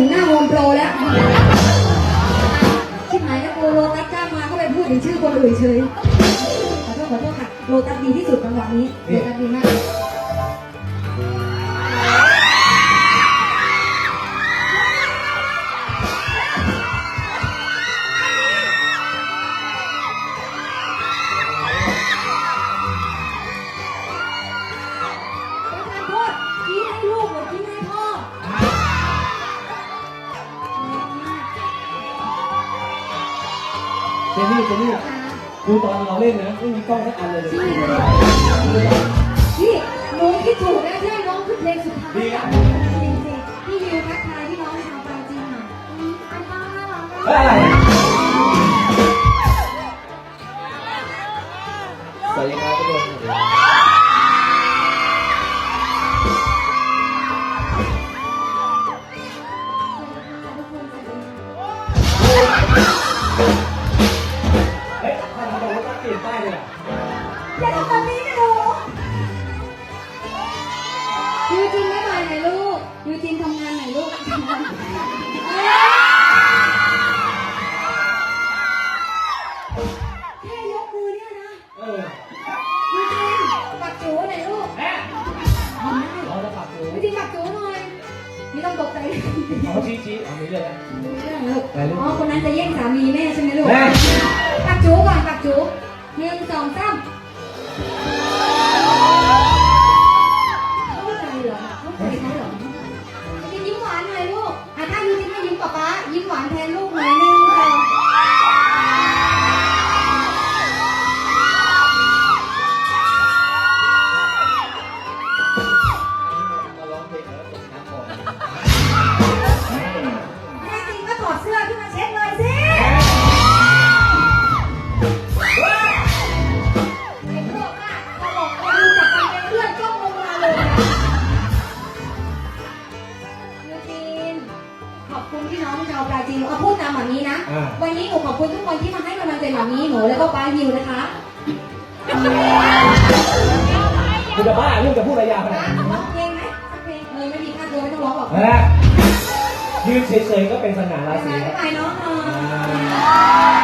ึงหน้าโฮมโปรแล้วชิบหายแล้วโอโตัสจ้างมาก็ไปพูดถึงชื่อคนอื่นเฉยขอโทษขอโทษค่ะโรตัสดีที่สุดจังหวะนี้โลตัสดีมาก เจนี่เจนี่ดูตอนเราเล่นนะไม่มีกล้องสักอันเลยชี้เลยพี่หนูคิดถูกแล้วที่ให้น้องขึ้นเพลงสุดท้ายอะจริงๆพี่วิวทักทายพี่น้องชาวปราจีนหน่อยอืมอันน้องน่ารักมากเฮ้ยอะไรสวัสดีครับทุกคน ยูจินไม่มาไหนลูก ยูจินทำงานไหนลูกทำงานเอ้ยแค่ยกมือเนี่ยนะ เออยูจินปักจูไหนลูกแม่ทำได้เราจะปรับตัวยูจินปักจูหน่อยไม่ต้องตกใจเอาชี้ชี้เอาไม่เลือกนะเรื่องลูก อ๋อ คนนั้นจะแย่งสามีแม่ใช่ไหมลูกแม่ปักจูก่อนปักจูหนึ่งสองสาม ปราจีนเอาพูดตามแบบนี้นะ อ่า วันนี้หนูขอบคุณทุกคนที่มาให้กำลังใจหมามีหนูแล้วก็ป้ายิวนะคะ คุณจะบ้าเรื่องจะพูดอะไรยาวขนาดนี้ร้องเพลงไหมสักเพลงเออไม่มีค่าตัวไม่ต้องร้องหรอกนะยืนเฉยๆก็เป็นสง่าราศีบ๊ายครับบายน้องหน่อยอ่า